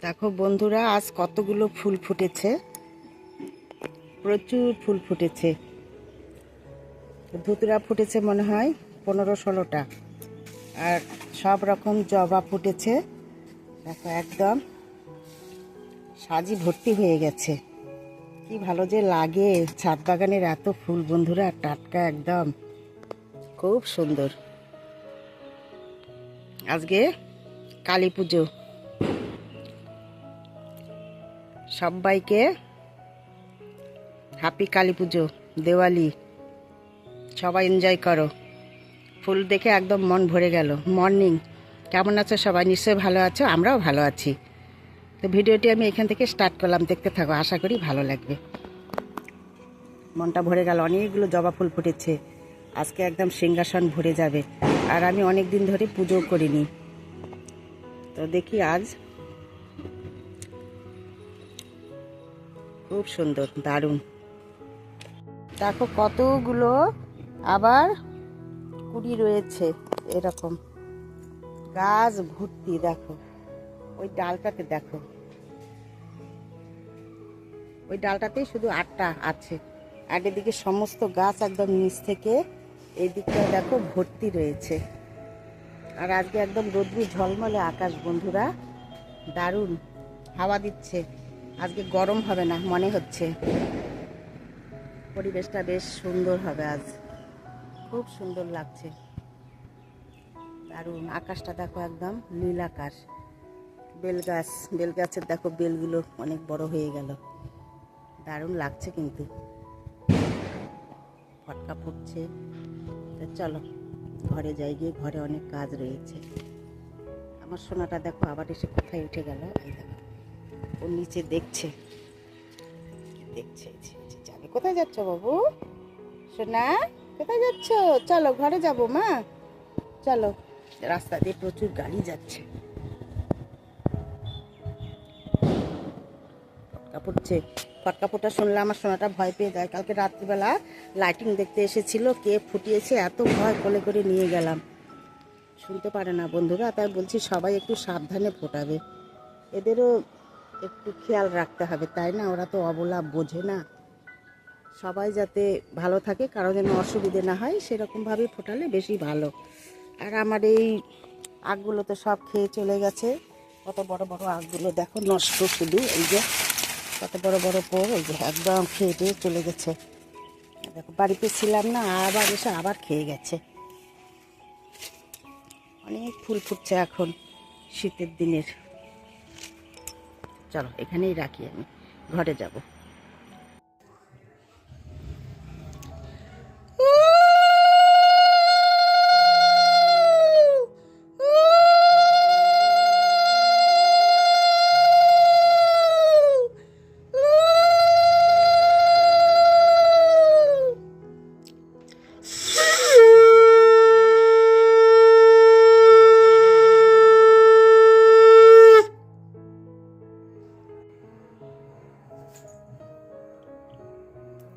দেখো বন্ধুরা, আজ কতগুলো ফুল ফুটেছে? প্রচুর ফুল ফুটেছে। ধুতুরা ফুটেছে মনে হয় পনেরো ষোলোটা। আর সব রকম জবা ফুটেছে। দেখো একদম সাজি ভর্তি হয়ে গেছে। কি ভালো যে লাগে ছাদ বাগানের এত ফুল বন্ধুরা, টাটকা একদম। খুব সুন্দর। আজকে কালী পুজো। সবাইকে হ্যাপি কালী পুজো, দেওয়ালি। সবাই এনজয় করো। ফুল দেখে একদম মন ভরে গেল। মর্নিং কেমন আছো সবাই? নিশ্চয়ই ভালো আছো? আমরাও ভালো আছি। তো ভিডিওটি আমি এখান থেকে স্টার্ট করলাম। দেখতে থাকো, আশা করি ভালো লাগবে। মনটা ভরে গেল। অনেকগুলো জবা ফুল ফুটেছে। আজকে একদম সিংহাসন ভরে যাবে। আর আমি অনেক দিন ধরে পুজো করিনি। তো দেখি আজ খুব সুন্দর, দারুণ। দেখো কতগুলো আবার কুড়ি রয়েছে, এরকম। গাছ ভর্তি, দেখো। ওই ডালটাতে দেখো। ওই ডালটাতেই শুধু আটটা আছে। আর এদিকে সমস্ত গাছ একদম নিচ থেকে এই দিকটা দেখো ভর্তি রয়েছে। আর আজকে একদম রোদ্রু ঝলমলে আকাশ, বন্ধুরা। দারুণ। হাওয়া দিচ্ছে। আজকে গরম হবে না, মনে হচ্ছে। পরিবেশটা বেশ সুন্দর হবে আজ। খুব সুন্দর লাগছে। দারুণ। আকাশটা দেখো একদম নীল আকাশ। বেল গাছ, বেল গাছের দেখো বেলগুলো অনেক বড় হয়ে গেল। দারুণ লাগছে কিন্তু। ফটকা ফুটছে। তা চলো, ঘরে যাই গিয়ে, ঘরে অনেক কাজ রয়েছে। আমার সোনাটা দেখো আবার এসে কোথায় উঠে গেল, এই দেখো। ওর নিচে দেখছে। দেখছে যাবে কোথায় যাচ্ছ বাবু? সোনা, কোথায় যাচ্ছ? চলো, ঘরে যাব, মা। চলো, রাস্তা দিয়ে প্রচুর গাড়ি যাচ্ছে। ফটকা ফুটছে। ফটকা ফোটা শুনলে আমার সোনাটা ভয় পেয়ে যায়। কালকে রাত্রিবেলা লাইটিং দেখতে এসেছিল কে ফুটিয়েছে, এত ভয় কোলে করে নিয়ে গেলাম। শুনতে পারে না বন্ধুরা, তাই বলছি সবাই একটু সাবধানে ফোটাবে। এদেরও একটু খেয়াল রাখতে হবে, তাই না? ওরা তো অবলা বোঝে না। সবাই যাতে ভালো থাকে, কারও যেন অসুবিধে না হয়, সেরকমভাবে ফোটালে বেশি ভালো। আর আমার এই আগগুলো তো সব খেয়ে চলে গেছে। কত বড় বড় আগগুলো, দেখো, নষ্ট শুধু, এই যে। কত বড় বড় পোর, এই যে, একদম খেয়ে দিয়ে চলে গেছে। দেখো, বাড়িতে ছিলাম না, আবার এসে আবার খেয়ে গেছে। অনেক ফুল ফুটছে এখন, শীতের দিনের। চলো এখানেই রাখি আমি। ঘরে যাব।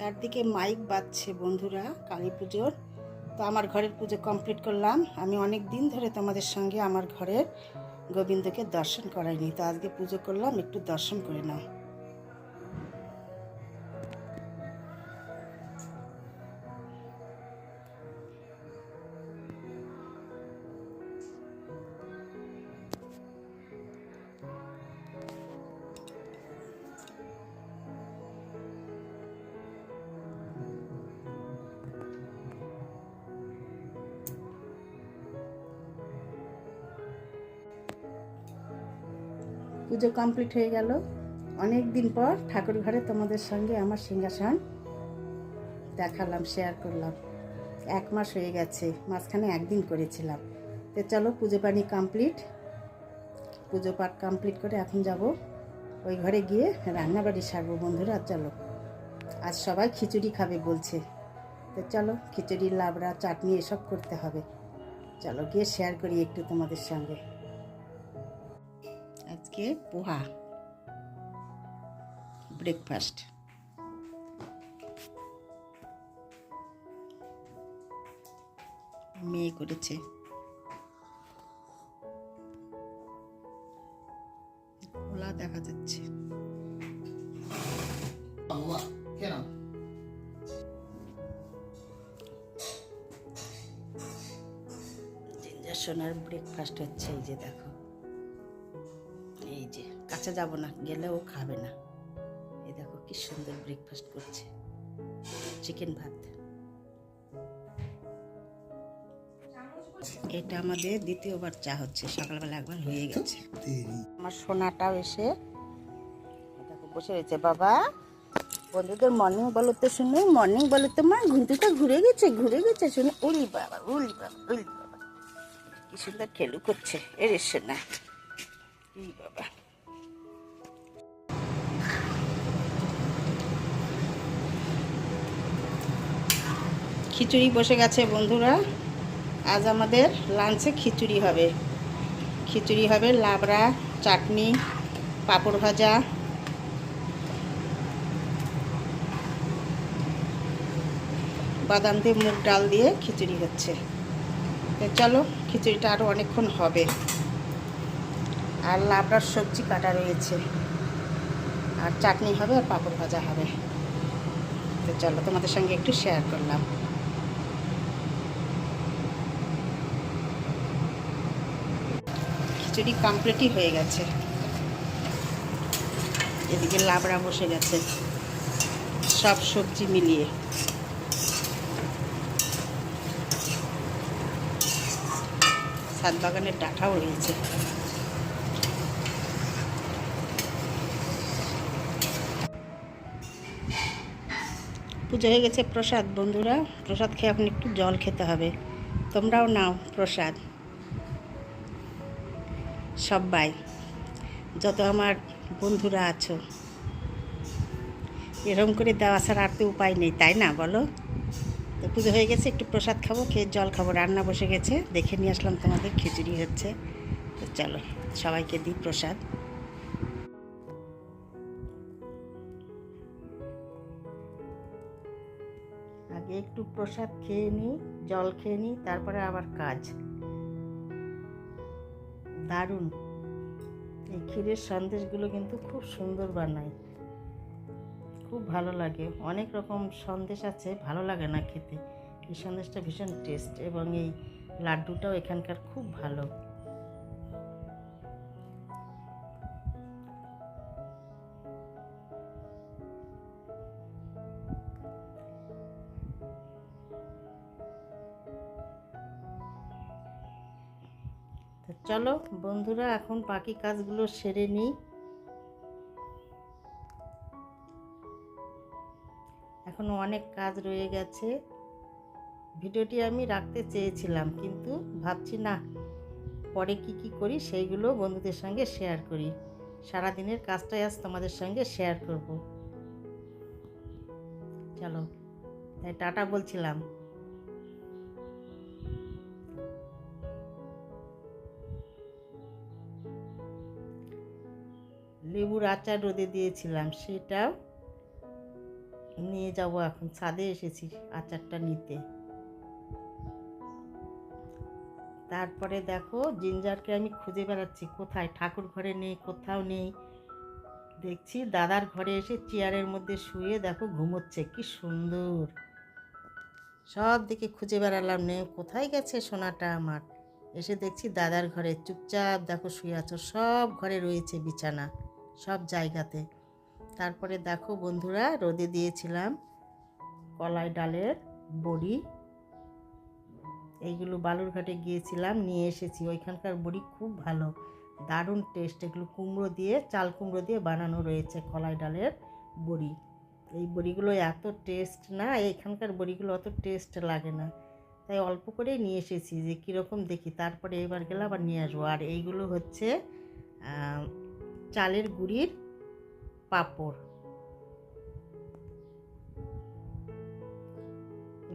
চারদিকে মাইক বাজছে বন্ধুরা, কালী পুজোর। তো আমার ঘরের পুজো কমপ্লিট করলাম। আমি অনেক দিন ধরে তোমাদের সঙ্গে আমার ঘরের গোবিন্দকে দর্শন করাইনি। তো আজকে পুজো করলাম, একটু দর্শন করে নাও। পুজো কমপ্লিট হয়ে গেল। অনেক দিন পর ঠাকুর ঘরে তোমাদের সঙ্গে আমার সিংহাসন দেখালাম শেয়ার করলাম। এক মাস হয়ে গেছে, মাঝখানে একদিন করেছিলাম। তো চলো পুজো পানি কমপ্লিট। পুজো পাঠ কমপ্লিট করে এখন যাব। ওই ঘরে গিয়ে রান্নাবাড়ি সারবো বন্ধুরা, চলো। আজ সবাই খিচুড়ি খাবে বলছে। তো চলো খিচুড়ি, লাবড়া, চাটনি এসব করতে হবে। চলো গিয়ে শেয়ার করি একটু তোমাদের সঙ্গে। আজকে পোহা ব্রেকফাস্ট মেয়ে করেছে খোলা দেখা যাচ্ছে সোনার ব্রেকফাস্ট হচ্ছে এই যে দেখো কাছে যাব না গেলে ও খাবে না। এই দেখো কি সুন্দর ব্রেকফাস্ট করছে। চিকেন ভাত। এটা আমাদের দ্বিতীয়বার চা হচ্ছে সকালবেলা একবার হয়ে গেছে। আমার সোনাটাও এসে দেখো বসে রয়েছে। বাবা বন্ধুদের মর্নিং বলো তো শুনে মর্নিং বলো তো মা ঘুমটিটা ঘুরে গেছে ঘুরে গেছে শুনে উলি বাবা উলি বাবা উলি বাবা। কি সুন্দর খেলু করছে এর এসে না উলি বাবা। খিচুড়ি বসে গেছে বন্ধুরা। আজ আমাদের লাঞ্চে খিচুড়ি হবে। খিচুড়ি হবে লাবড়া, চাটনি, পাঁপড় ভাজা। বাদাম দিয়ে মুগ ডাল দিয়ে খিচুড়ি হচ্ছে। চলো, খিচুড়িটা আরও অনেকক্ষণ হবে। আর লাবড়ার সবজি কাটা রয়েছে। আর চাটনি হবে আর পাঁপড় ভাজা হবে। তো চলো, তোমাদের সঙ্গে একটু শেয়ার করলাম। খিচুড়ি কমপ্লিটই হয়ে গেছে। এদিকে লাবড়া বসে গেছে। সব সবজি মিলিয়ে। ছাদ বাগানের ডাঁটাও রয়েছে। পুজো হয়ে গেছে প্রসাদ, বন্ধুরা। প্রসাদ খেয়ে এখন একটু জল খেতে হবে। তোমরাও নাও প্রসাদ। সবাই, যত আমার বন্ধুরা আছো। এরকম করে দেওয়া ছাড়া আর তো উপায় নেই, তাই না বলো? তো পুজো হয়ে গেছে, একটু প্রসাদ খাব, খেয়ে জল খাব, রান্না বসে গেছে, দেখে নিয়ে আসলাম তোমাদের, খিচুড়ি হচ্ছে। তো চলো, সবাইকে দিই প্রসাদ। আগে একটু প্রসাদ খেয়ে নিই, জল খেয়ে নিই, তারপরে আবার কাজ। দারুণ। এই ক্ষীরের সন্দেশগুলো কিন্তু খুব সুন্দর বানায়। খুব ভালো লাগে। অনেক রকম সন্দেশ আছে, ভালো লাগে না খেতে। এই সন্দেশটা ভীষণ টেস্ট এবং এই লাড্ডুটাও এখানকার খুব ভালো। চলো বন্ধুরা, এখন বাকি কাজগুলো সেরে নিই। এখনও অনেক কাজ রয়ে গেছে। ভিডিওটি আমি রাখতে চেয়েছিলাম, কিন্তু ভাবছি না, পরে কি কি করি সেইগুলো বন্ধুদের সঙ্গে শেয়ার করি। সারাদিনের কাজটাই আজ তোমাদের সঙ্গে শেয়ার করব। চলো, তাই টাটা বলছিলাম। লেবুর আচার রোদে দিয়েছিলাম সেটাও নিয়ে যাব এখন। ছাদে এসেছি আচারটা নিতে। তারপরে দেখো, জিঞ্জারকে আমি খুঁজে বেড়াচ্ছি, কোথায়? ঠাকুর ঘরে নেই, কোথাও নেই। দেখছি দাদার ঘরে এসে চেয়ারের মধ্যে শুয়ে দেখো, ঘুমোচ্ছে, কি সুন্দর। সব দিকে খুঁজে বেড়ালাম, নেই, কোথায় গেছে সোনাটা আমার? এসে দেখছি দাদার ঘরে, চুপচাপ দেখো শুয়ে আছো, সব ঘরে রয়েছে বিছানা। সব জায়গাতে। তারপরে দেখো বন্ধুরা, রোদে দিয়েছিলাম কলাই ডালের বড়ি। এইগুলো বালুরঘাটে গিয়েছিলাম, নিয়ে এসেছি। ওইখানকার বড়ি খুব ভালো, দারুণ টেস্ট এগুলো কুমড়ো দিয়ে, চাল কুমড়ো দিয়ে বানানো রয়েছে কলাই ডালের বড়ি। এই বড়িগুলো এত টেস্ট না এখানকার বড়িগুলো অত টেস্ট লাগে না। তাই অল্প করেই নিয়ে এসেছি, যে কীরকম দেখি। তারপরে এবার গেলে আবার নিয়ে আসব। আর এইগুলো হচ্ছে চালের গুঁড়ির পাঁপড়।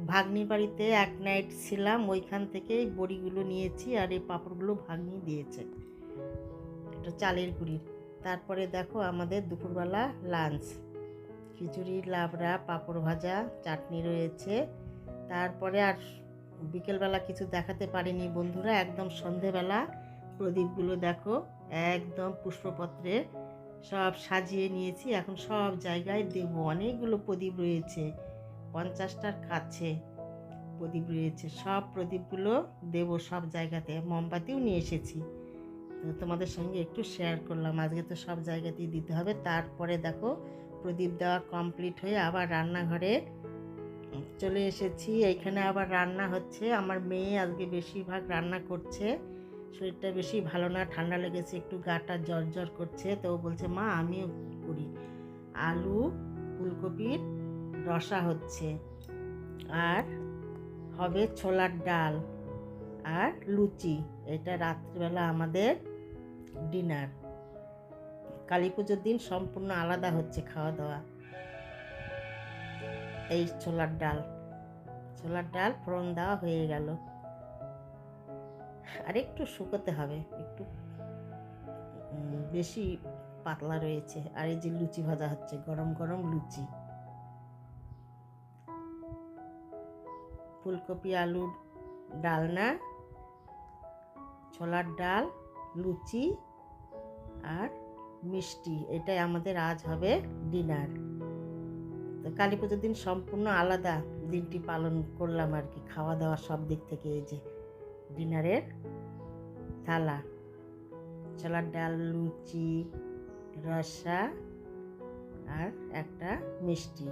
ভাগ্নির বাড়িতে এক নাইট ছিলাম, ওইখান থেকে বড়িগুলো নিয়েছি আর এই পাঁপড়গুলো ভাগ্নি দিয়েছে। এটা চালের গুঁড়ির। তারপরে দেখো আমাদের দুপুরবেলা লাঞ্চ খিচুড়ি, লাবড়া, পাঁপড় ভাজা, চাটনি রয়েছে। তারপরে আর বিকেলবেলা কিছু দেখাতে পারিনি বন্ধুরা, একদম সন্ধেবেলা। প্রদীপগুলো দেখো। একদম পুষ্পপত্রে সব সাজিয়ে নিয়েছি। এখন সব জায়গায় দেব। অনেকগুলো প্রদীপ রয়েছে। পঞ্চাশটার কাছে প্রদীপ রয়েছে। সব প্রদীপগুলো দেব সব জায়গাতে। মোমবাতিও নিয়ে এসেছি। তো তোমাদের সঙ্গে একটু শেয়ার করলাম। আজকে তো সব জায়গাতেই দিতে হবে। তারপরে দেখো, প্রদীপ দেওয়া কমপ্লিট হয়ে আবার রান্নাঘরে চলে এসেছি। এইখানে আবার রান্না হচ্ছে। আমার মেয়ে আজকে বেশিরভাগ রান্না করছে। শরীরটা বেশি ভালো না, ঠান্ডা লেগেছে, একটু গাটা জ্বর জ্বর করছে, তো বলছে, মা, আমিও করি। আলু, ফুলকপির রসা হচ্ছে, আর হবে ছোলার ডাল আর লুচি। এটা রাত্রিবেলা আমাদের ডিনার। কালী পুজোর দিন সম্পূর্ণ আলাদা হচ্ছে খাওয়া দাওয়া এই ছোলার ডাল। ছোলার ডাল ফোড়ন দেওয়া হয়ে গেল। আর একটু শুকোতে হবে, একটু বেশি পাতলা রয়েছে। আর এই যে লুচি ভাজা হচ্ছে, গরম গরম লুচি। ফুলকপি, আলুর ডালনা, ছোলার ডাল, লুচি আর মিষ্টি। এটাই আমাদের আজ হবে ডিনার। তো কালী পুজোর দিন সম্পূর্ণ আলাদা। দিনটি পালন করলাম আর কি, খাওয়া দাওয়া সব দিক থেকে এই যে ডিনারের থালা ছোলার ডাল, লুচি, রসা আর একটা মিষ্টি।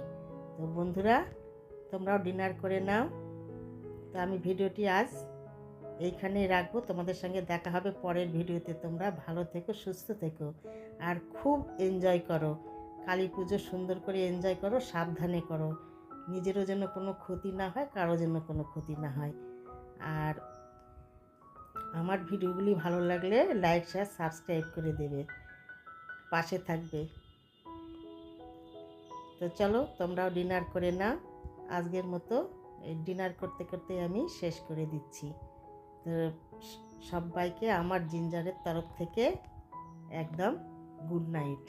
তো বন্ধুরা, তোমরাও ডিনার করে নাও। তো আমি ভিডিওটি আজ এইখানেই রাখব। তোমাদের সঙ্গে দেখা হবে পরের ভিডিওতে। তোমরা ভালো থেকো, সুস্থ থেকো আর খুব এনজয় করো। কালী পুজো সুন্দর করে এনজয় করো, সাবধানে করো। নিজেরও যেন কোনো ক্ষতি না হয়, কারও যেন কোনো ক্ষতি না হয়। আর আমার ভিডিওগুলি ভালো লাগলে লাইক শেয়ার সাবস্ক্রাইব করে দেবে। পাশে থাকবে। তো চলো, তোমরাও ডিনার করে নাও। আজকের মতো ডিনার করতে করতে আমি শেষ করে দিচ্ছি। তো সবাইকে আমার জিঞ্জারের তরফ থেকে একদম গুড নাইট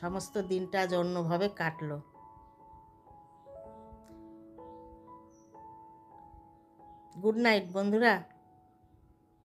সমস্ত দিনটা আজ অন্যভাবে কাটলো। গুড নাইট বন্ধুরা।